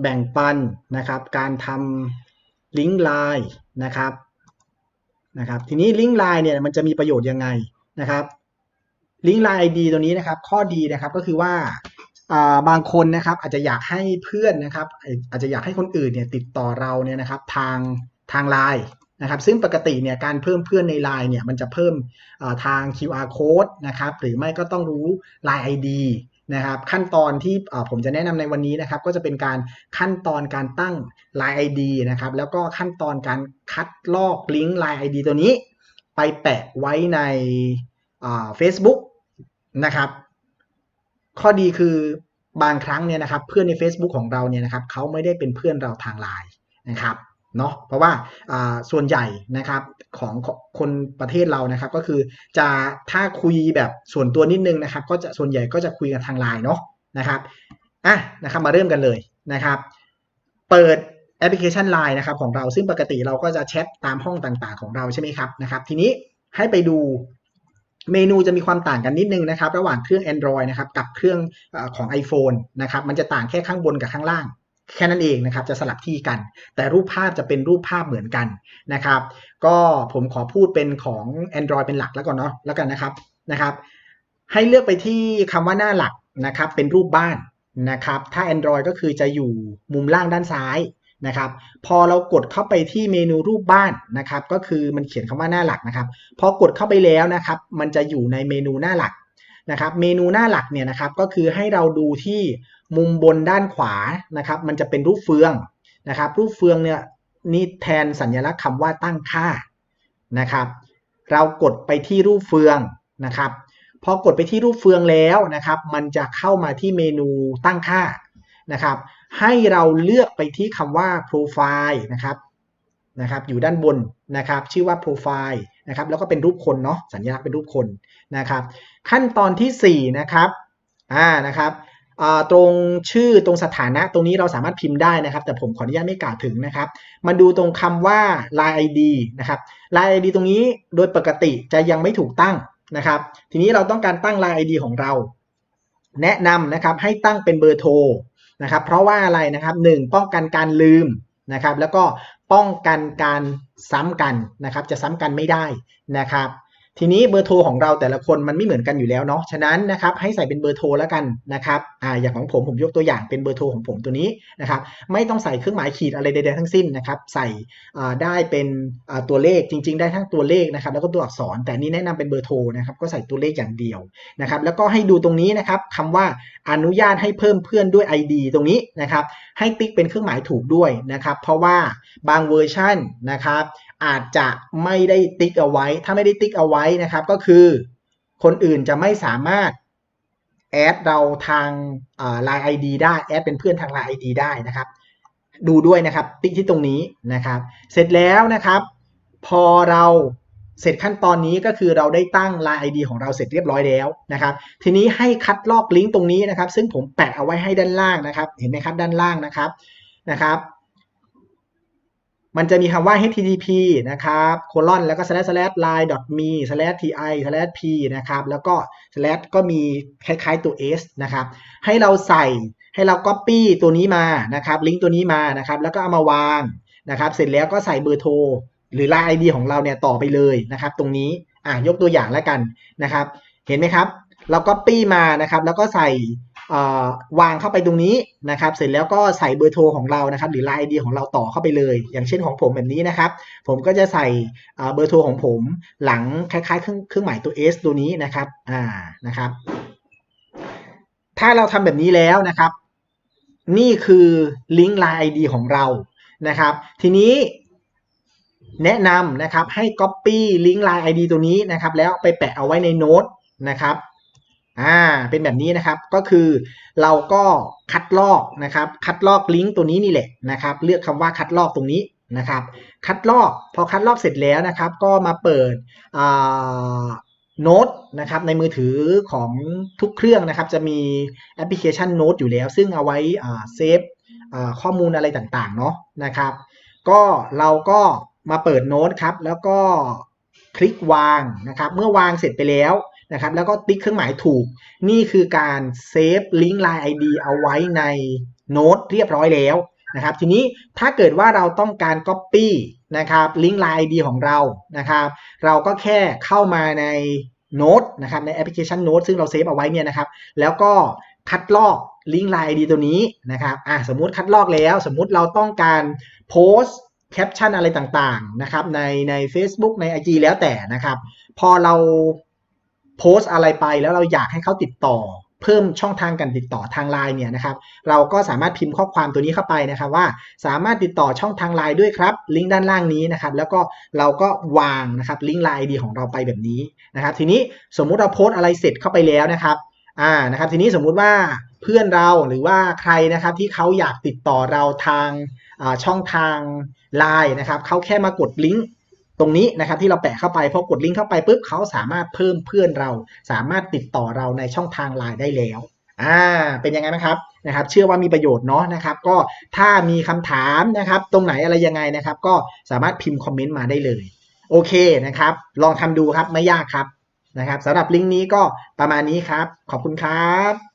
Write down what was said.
แบ่งปันนะครับการทำลิงก์ไลน์นะครับนะครับทีนี้ลิงก์ไลน์เนี่ยมันจะมีประโยชน์ยังไงนะครับลิงก์ไลน์ ID ตัวนี้นะครับข้อดีนะครับก็คือว่าอ่าบางคนนะครับอาจจะอยากให้เพื่อนนะครับอาจจะอยากให้คนอื่นเนี่ยติดต่อเราเนี่ยนะครับทางทางไลน์นะครับซึ่งปกติเนี่ยการเพิ่มเพื่อนใน Line เนี่ยมันจะเพิ่มทาง QR code นะครับหรือไม่ก็ต้องรู้ Line ID นะครับขั้นตอนที่ผมจะแนะนำในวันนี้นะครับก็จะเป็นการขั้นตอนการตั้ง Line ID นะครับแล้วก็ขั้นตอนการคัดลอกลิงก์ Line ID ตัวนี้ไปแปะไว้ใน Facebook นะครับ ข้อดีคือบางครั้งเนี่ยนะครับเพื่อนใน Facebook ของเราเนี่ยนะครับเขาไม่ได้เป็นเพื่อนเราทางไลน์นะครับ เนาะเพราะว่าส่วนใหญ่นะครับของคนประเทศเรานะครับก็คือจะถ้าคุยแบบส่วนตัวนิดนึงนะครับ ก็จะส่วนใหญ่ก็จะคุยกันทางไลน์เนาะนะครับอะนะครับมาเริ่มกันเลยนะครับ เปิดแอปพลิเคชัน Line นะครับของเราซึ่งปกติเราก็จะแชทตามห้องต่างๆ ของเราใช่ไหมครับนะครับทีนี้ให้ไปดูเมนูจะมีความต่างกันนิดนึงนะครับ ระหว่างเครื่อง Android นะครับกับเครื่องของ iPhone นะครับมันจะต่างแค่ข้างบนกับข้างล่าง แค่นั้นเองนะครับจะสลับที่กัน แต่รูปภาพจะเป็นรูปภาพเหมือนกันนะครับ ก็ผมขอพูดเป็นของ Android เป็นหลักแล้วก่อนเนาะแล้วกันนะครับนะครับ ให้เลือกไปที่คำว่าหน้าหลักนะครับ เป็นรูปบ้านนะครับ ถ้า Android ก็คือจะอยู่มุมล่างด้านซ้ายนะครับ พอเรากดเข้าไปที่เมนูรูปบ้านนะครับ ก็คือมันเขียนคำว่าหน้าหลักนะครับ พอกดเข้าไปแล้วนะครับ มันจะอยู่ในเมนูหน้าหลัก นะครับเมนูหน้าหลักเนี่ยนะครับก็คือให้เราดูที่มุมบนด้านขวานะครับ มันจะเป็นรูปเฟืองนะครับ รูปเฟืองเนี่ยนี่แทนสัญลักษณ์คำว่าตั้งค่านะครับ เรากดไปที่รูปเฟืองนะครับพอกดไปที่รูปเฟืองแล้วนะครับ มันจะเข้ามาที่เมนูตั้งค่านะครับ ให้เราเลือกไปที่คำว่า profile นะครับ นะครับอยู่ด้านบนนะครับชื่อว่า profile นะครับแล้วก็เป็นรูปคนเนาะสัญลักษณ์เป็นรูปคนนะครับขั้นตอนที่4นะครับอ่านะครับตรงชื่อตรงสถานะตรงนี้เราสามารถพิมพ์ได้นะครับ แต่ผมขออนุญาตไม่กล่าวถึงนะครับ มาดูตรงคำว่า line id นะครับ line id ตรงนี้โดยปกติจะยังไม่ถูกตั้งนะครับ ทีนี้เราต้องการตั้ง line id ของเรา แนะนำนะครับให้ตั้งเป็นเบอร์โทรนะครับ เพราะว่าอะไรนะครับ 1 ป้องกันการลืม นะครับ แล้วก็ป้องกันการซ้ำกันนะครับ จะซ้ำกันไม่ได้นะครับ ทีนี้เบอร์โทรของเราแต่ละคนมันไม่เหมือนกันอยู่แล้วเนาะฉะนั้นนะครับให้ใส่เป็นเบอร์โทรแล้วกันนะครับอ่าอย่างของผมผมยกตัวอย่างเป็นเบอร์โทรของผมตัวนี้นะครับไม่ต้องใส่เครื่องหมายขีดอะไรใดๆทั้งสิ้นนะครับใส่ได้เป็นตัวเลขจริง ๆ ได้ทั้งตัวเลขนะครับแล้วก็ตัวอักษร แต่นี้แนะนำเป็นเบอร์โทรนะครับก็ใส่ตัวเลขอย่างเดียวนะครับแล้วก็ให้ดูตรงนี้นะครับคำว่าอนุญาตให้เพิ่มเพื่อนด้วย ID ตรงนี้นะครับให้ติ๊กเป็นเครื่องหมายถูกด้วยนะครับเพราะว่าบางเวอร์ชันนะครับอาจจะไม่ได้ติ๊กเอาไว้ ถ้าไม่ได้ติ๊กเอาไว้นะครับก็คือคนอื่นจะไม่สามารถแอดเราทางไลน์ไอดีได้แอดเป็นเพื่อนทางไลน์ไอดีได้นะครับ ดูด้วยนะครับ ติ๊กที่ตรงนี้นะครับ เสร็จแล้วนะครับ พอเราเสร็จขั้นตอนนี้ก็คือเราได้ตั้ง Line ID ของเราเสร็จเรียบร้อยแล้วนะครับ ทีนี้ให้คัดลอกลิงก์ตรงนี้นะครับ ซึ่งผมแปะเอาไว้ให้ด้านล่างนะครับ เห็นไหมครับด้านล่างนะครับนะครับ มันจะมีคำว่า http นะครับ colon แล้วก็ slash slash line me slash ti slash p นะครับแล้วก็ slash ก็มีคล้ายๆตัว s นะครับให้เราใส่ให้เรา copy ตัวนี้มานะครับลิงก์ตัวนี้มานะครับแล้วก็เอามาวางนะครับเสร็จแล้วก็ใส่เบอร์โทรหรือ line ID ของเราเนี่ยต่อไปเลยนะครับตรงนี้อะยกตัวอย่างแล้วกันนะครับ เห็นไหมครับ เรา copy มานะครับแล้วก็ใส่ วางเข้าไปตรงนี้นะครับ เสร็จแล้วก็ใส่เบอร์โทรของเรานะครับ หรือ Line ID ของเราต่อเข้าไปเลย อย่างเช่นของผมแบบนี้นะครับ ผมก็จะใส่เบอร์โทรของผมหลังคล้ายๆ เครื่องเครื่องหมายตัว S ตัวนี้นะครับอ่านะครับ ถ้าเราทำแบบนี้แล้วนะครับ นี่คือลิงก์ Line ID ของเรานะครับ ทีนี้แนะนำนะครับให้ Copy ลิงก์ Line ID ตัวนี้นะครับ แล้วไปแปะเอาไว้ในโน้ตนะครับ อ่าเป็นแบบนี้นะครับก็คือเราก็คัดลอกนะครับ คัดลอกลิงก์ตัวนี้นี่แหละนะครับ เลือกคำว่าคัดลอกตรงนี้นะครับ คัดลอกพอคัดลอกเสร็จแล้วนะครับ ก็มาเปิดโน้ตนะครับในมือถือของทุกเครื่องนะครับ จะมีแอปพลิเคชันโน้ตอยู่แล้ว ซึ่งเอาไว้เซฟข้อมูลอะไรต่างๆเนาะนะครับ ก็เราก็มาเปิดโน้ตครับ แล้วก็คลิกวางนะครับ เมื่อวางเสร็จไปแล้ว นะครับแล้วก็ติ๊กเครื่องหมายถูก นี่คือการเซฟลิงก์ Line ID เอาไว้ในโน้ตเรียบร้อยแล้วนะครับทีนี้ถ้าเกิดว่าเราต้องการ Copy นะครับลิงก์ Line ID ของเรานะครับ เราก็แค่เข้ามาในโน้ตนะครับในแอปพลิเคชันโน้ตซึ่งเราเซฟเอาไว้เนี่ยนะครับ แล้วก็คัดลอกลิงก์ Line ID ตัวนี้นะครับอะสมมุติคัดลอกแล้ว สมมุติเราต้องการโพสต์แคปชั่นอะไรต่างๆนะครับในใน Facebook ใน IG แล้วแต่นะครับ พอเรา โพสอะไรไปแล้วเราอยากให้เขาติดต่อ เพิ่มช่องทางการติดต่อทางไลน์เนี่ยนะครับ เราก็สามารถพิมพ์ข้อความตัวนี้เข้าไปนะครับว่าสามารถติดต่อช่องทางไลน์ด้วยครับ ลิงก์ด้านล่างนี้นะครับ แล้วก็เราก็วางนะครับลิงก์ไลน์ดีของเราไปแบบนี้นะครับ ทีนี้สมมุติเราโพสอะไรเสร็จเข้าไปแล้วนะครับอ่านะครับ ทีนี้สมมุติว่าเพื่อนเราหรือว่าใครนะครับที่เขาอยากติดต่อเราทางช่องทางไลน์นะครับเขาแค่มากดลิงก์ ตรงนี้นะครับที่เราแปะเข้าไปพอกดลิงก์เข้าไปปุ๊บเขาสามารถเพิ่มเพื่อนเรา สามารถติดต่อเราในช่องทางไลน์ได้แล้วอ่าเป็นยังไงไหมครับนะครับ เชื่อว่ามีประโยชน์เนาะนะครับ ก็ถ้ามีคำถามนะครับ ตรงไหนอะไรยังไงนะครับ ก็สามารถพิมพ์คอมเมนต์มาได้เลย โอเคนะครับ ลองทำดูครับไม่ยากครับนะครับสำหรับลิงก์นี้ก็ประมาณนี้ครับ ขอบคุณครับ